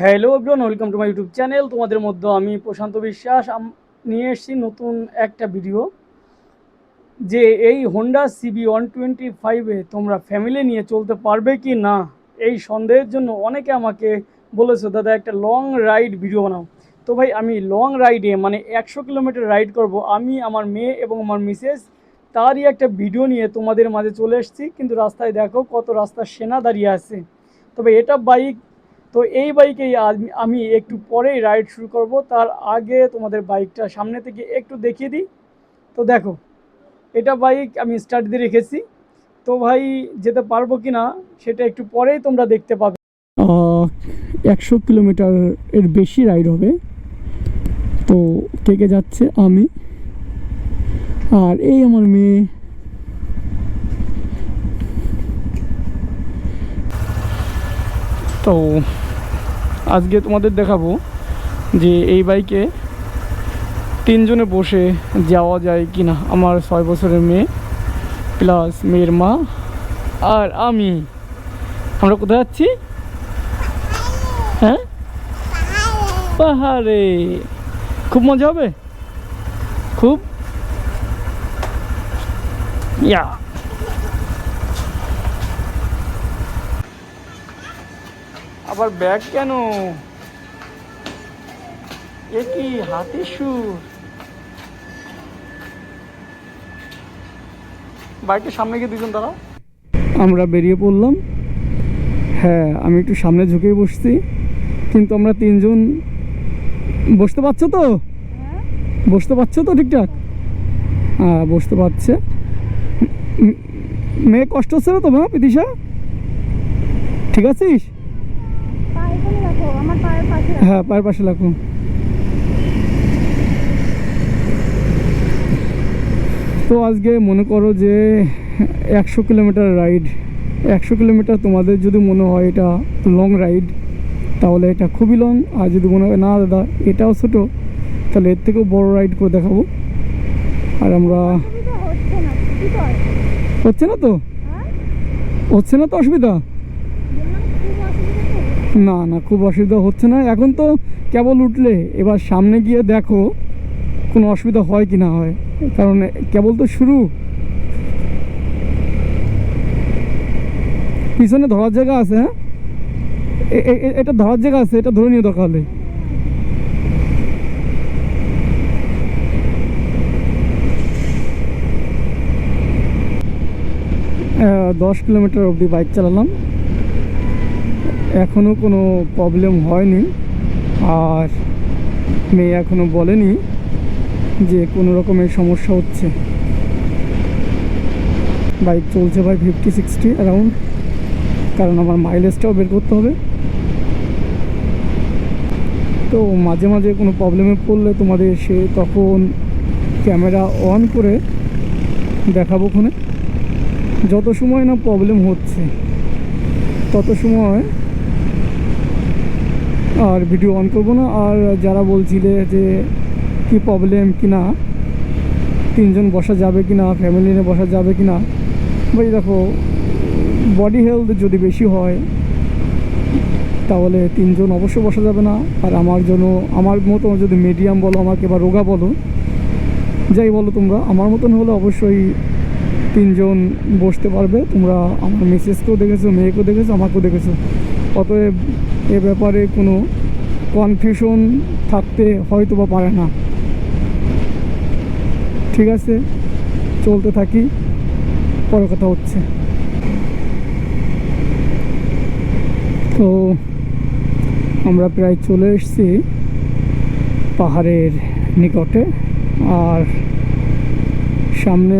Hello everyone welcome to my YouTube channel তোমাদের মধ্যে আমি প্রশান্ত বিশ্বাস। নিয়ে এসেছি নতুন একটা ভিডিও যে এই হোন্ডা সিবি ওয়ান টোয়েন্টি ফাইভে তোমরা ফ্যামিলি নিয়ে চলতে পারবে কি না? এই সন্দেহের জন্য অনেকে আমাকে বলেছে, দাদা, একটা লং রাইড ভিডিও বানাও। তো ভাই, আমি লং রাইডে মানে একশো কিলোমিটার রাইড করব। আমি, আমার মেয়ে এবং আমার মিসেস তারই একটা ভিডিও নিয়ে তোমাদের মাঝে চলে এসেছি। কিন্তু রাস্তায় দেখো কত রাস্তা সেনা দাঁড়িয়ে আছে। তবে এটা বাইক তো এই বাইকেই আমি একটু পরেই রাইড শুরু করব। তার আগে তোমাদের বাইকটা সামনে থেকে একটু দেখিয়ে দিই। তো দেখো এটা বাইক আমি স্টার্ট দিয়ে রেখেছি। তো ভাই যেতে পারব কি না সেটা একটু পরেই তোমরা দেখতে পাবে। একশো কিলোমিটার এর বেশি রাইড হবে। তো থেকে যাচ্ছে আমি। আর এই আমার মেয়ে। তো আজকে তোমাদের দেখাবো যে এই বাইকে তিনজনে বসে যাওয়া যায় কি না আমার ছয় বছরের মেয়ে প্লাস মেয়ের মা আর আমি। আমরা কোথায় যাচ্ছি? হ্যাঁ? পাহাড়ে। খুব মজা হবে? খুব? ইয়া। আবার ব্যাগ কেন? এ কি হাতে সুর? বাইকের সামনে গিয়ে দুজন দাঁড়াও। আমরা বেরিয়ে পড়লাম। হ্যাঁ আমি একটু সামনে ঝুঁকে বসছি। কিন্তু আমরা তিনজন বসতে পারছ তো? বসতে পারছ তো ঠিকঠাক? হ্যাঁ বসতে পারছে। মেয়ে কষ্ট হচ্ছে না তো মা ঠিক আছিস পা এখানে রাখো আমার পায়ের পাশে রাখো। হ্যাঁ পায়ের পাশে রাখুন তো আজকে মনে করো যে একশো কিলোমিটার রাইড একশো কিলোমিটার তোমাদের যদি মনে হয় এটা লং রাইড তাহলে এটা খুবই লং আর যদি মনে হয় না দাদা এটাও ছোটো তাহলে এর থেকেও বড় রাইড করে দেখাবো। আর আমরা হচ্ছে না তো আছে। হচ্ছে না তো? হ্যাঁ। হচ্ছে না তো অসুবিধা বললাম খুব অসুবিধা তো না না, খুব অসুবিধা হচ্ছে না। এখন তো কেবল উঠলে, এবার সামনে গিয়ে দেখো কোনো অসুবিধা হয় কি না হয়। কারণ কেবল তো শুরু। পিছনে ধরার জায়গা আছে হ্যাঁ? এটা ধরার জায়গা আছে, এটা ধরে নিয়ে দরকার দশ কিলোমিটার অবধি বাইক চালালাম। এখনও কোনো প্রবলেম হয়নি। আর মেয়ে এখনও বলেনি যে কোনো রকমের সমস্যা হচ্ছে। বাইক চলছে ভাই ফিফটি সিক্সটি অ্যারাউন্ড কারণ আমার মাইলেজটাও বের করতে হবে। তো মাঝে মাঝে কোনো প্রবলেমে পড়লে তোমাদের সে তখন ক্যামেরা অন করে দেখাবো ওখানে। যত সময় না প্রবলেম হচ্ছে, তত সময় আর ভিডিও অন করব না। আর যারা বলছিলে যে কি প্রবলেম কি না, তিনজন বসা যাবে কি না ফ্যামিলি নিয়ে বসা যাবে কি না, ভাই দেখো বডি হেলথ যদি বেশি হয়, তাহলে তিনজন অবশ্যই বসা যাবে না। আর আমার জন্য, আমার মতো যদি মিডিয়াম বলো, আমাকে বা রোগা বলো, যাই বলো তোমরা, আমার মতন হলে অবশ্যই তিনজন বসতে পারবে। তোমরা আমার মিসেসকেও দেখেছ, মেয়েকেও দেখেছ, আমাকেও দেখেছ। অতএব এ ব্যাপারে কোনো কনফিউশন থাকতে হয়তো বা পারে না। ঠিক আছে, চলতে থাকি, পরে কথা হচ্ছে। তো আমরা প্রায় চলে এসেছি পাহাড়ের নিকটে, আর সামনে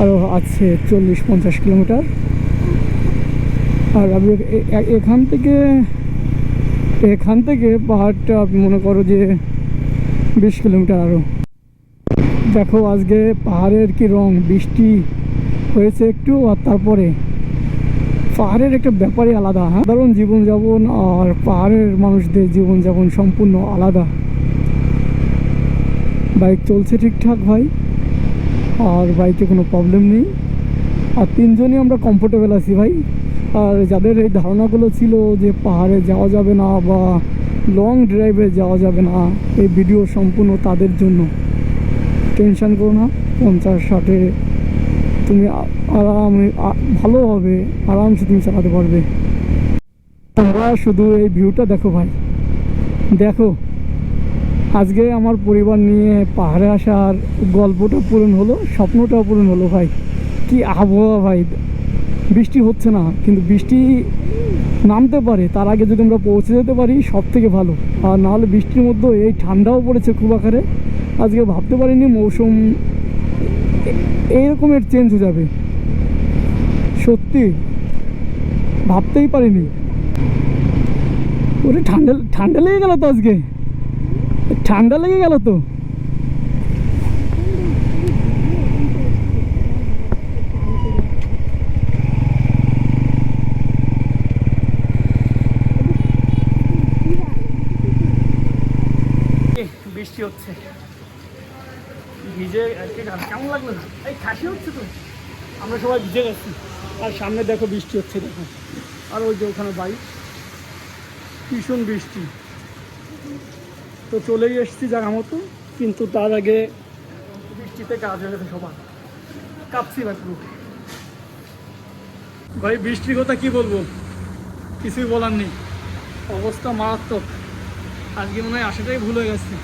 আরও আছে চল্লিশ পঞ্চাশ কিলোমিটার। আর এ- এখান থেকে এখান থেকে পাহাড়টা আপনি মনে করো যে বিশ কিলোমিটার আরও দেখো আজকে পাহাড়ের কি রং, বৃষ্টি হয়েছে একটু আর তারপরে পাহাড়ের একটা ব্যাপারই আলাদা হ্যাঁ? সাধারণ জীবনযাপন আর পাহাড়ের মানুষদের জীবনযাপন সম্পূর্ণ আলাদা। বাইক চলছে ঠিকঠাক ভাই, আর বাইকে কোনো প্রবলেম নেই। আর তিনজনই আমরা কমফোর্টেবল আছি ভাই। আর যাদের এই ধারণাগুলো ছিল যে পাহাড়ে যাওয়া যাবে না বা লং ড্রাইভে যাওয়া যাবে না, এই ভিডিও সম্পূর্ণ তাদের জন্য। টেনশান করো না, পঞ্চাশ, ষাটে তুমি আরামে ভালোভাবে আরামসে তুমি চালাতে পারবে। তোমরা শুধু এই ভিউটা দেখো ভাই। দেখো, আজকে আমার পরিবার নিয়ে পাহাড়ে আসার গল্পটা পূরণ হলো, স্বপ্নটাও পূরণ হলো ভাই। কি আবহাওয়া ভাই। বৃষ্টি হচ্ছে না, কিন্তু বৃষ্টি নামতে পারে, তার আগে যদি আমরা পৌঁছে যেতে পারি সব থেকে ভালো। আর নাহলে বৃষ্টির মধ্যে এই ঠান্ডাও পড়েছে খুব আকারে। আজকে ভাবতে পারিনি মৌসুম এইরকমের চেঞ্জ হয়ে যাবে। সত্যি, ভাবতেই পারিনি। ওরে ঠান্ডা ঠান্ডা লেগে গেল তো আজকে। ঠান্ডা লেগে গেল তো। বৃষ্টি হচ্ছে। ভিজে কেমন লাগল না? এই খাসি হচ্ছে তো। আমরা সবাই ভিজে গেছি। আর সামনে দেখো বৃষ্টি হচ্ছে, দেখো। আর ওই যে ওখানে বাইক ভীষণ বৃষ্টি। তো চলেই এসছি জায়গা মতো, কিন্তু তার আগে বৃষ্টিতে কাজ হয়ে গেছে সবার। কাঁপছি ভাই ভাই, বৃষ্টির কথা কি বলব? কিছুই বলার নেই। অবস্থা মারাত্মক। আজকে মনে হয় আসাটাই ভুল হয়ে গেছে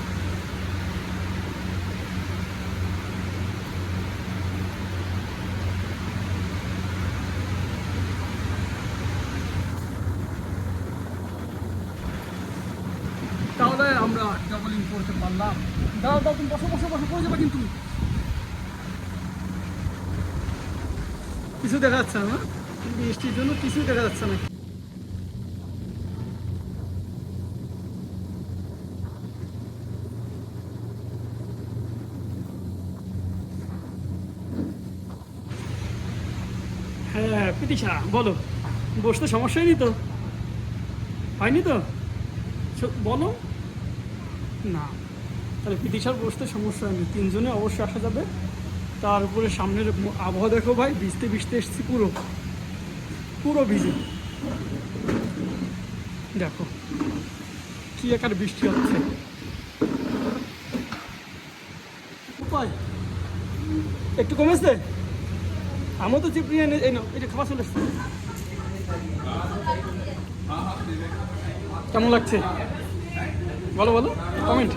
তাহলে আমরা ডাবলিং করতে পারলাম দাও দাও, তুমি বসো বসো বসো, পড়ে যাবে কিন্তু। কিছু দেখা যাচ্ছে না না? বৃষ্টির জন্য কিছুই দেখা যাচ্ছে না। হ্যাঁ বলো। বসতে সমস্যা হয়নি তো? হয়নি তো? বলো। না। তাহলে প্রীতিশার বসতে সমস্যা হয়নি। তিনজনে অবশ্যই আসা যাবে। তার উপরে সামনের আবহাওয়া দেখো ভাই, ভিজতে ভিজতে এসছি পুরো। পুরো ভিজে। দেখো, কি একার বৃষ্টি হচ্ছে। একটু কমেছে? আমার তো চিপড়ি এনে এই নাও এটা খাবার চলে এসছে। কেমন লাগছে? বলো বলো। কমেন্ট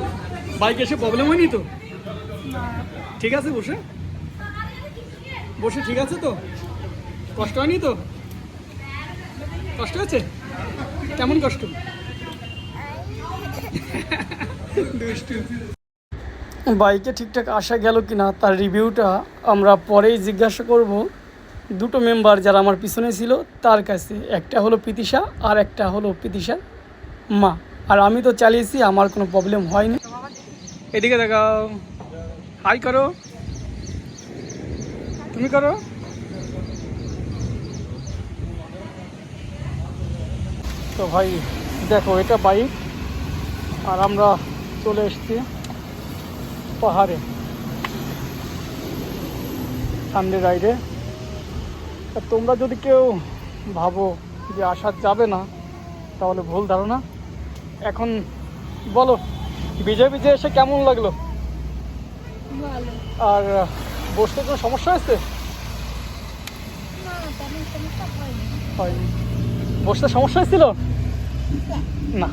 বাইক এসে প্রবলেম হয়নি তো? ঠিক আছে বসে। বসে ঠিক আছে তো? কষ্ট হয়নি তো? কষ্ট হয়েছে? কেমন কষ্ট? বাইকে ঠিকঠাক আসা গেল কি না তার রিভিউটা আমরা পরেই জিজ্ঞাসা করব। দুটো মেম্বার যারা আমার পিছনে ছিল তার কাছে একটা হলো প্রীতিশা আর একটা হলো প্রীতিশার মা। আর আমি তো চালিয়েছি আমার কোনো প্রবলেম হয়নি। এদিকে দেখাও। হাই করো। তুমি করো। তো ভাই দেখো এটা বাইক আর আমরা চলে এসেছি পাহাড়ে। সানডে রাইডে তোমরা যদি কেউ ভাবো যে আসা যাবে না তাহলে ভুল ধারণা। এখন বলো বিজয় বিজয় এসে কেমন লাগল? আর বসতে কোনো সমস্যা হয়েছে? হয়নি। বসতে সমস্যা হয়েছিল? না।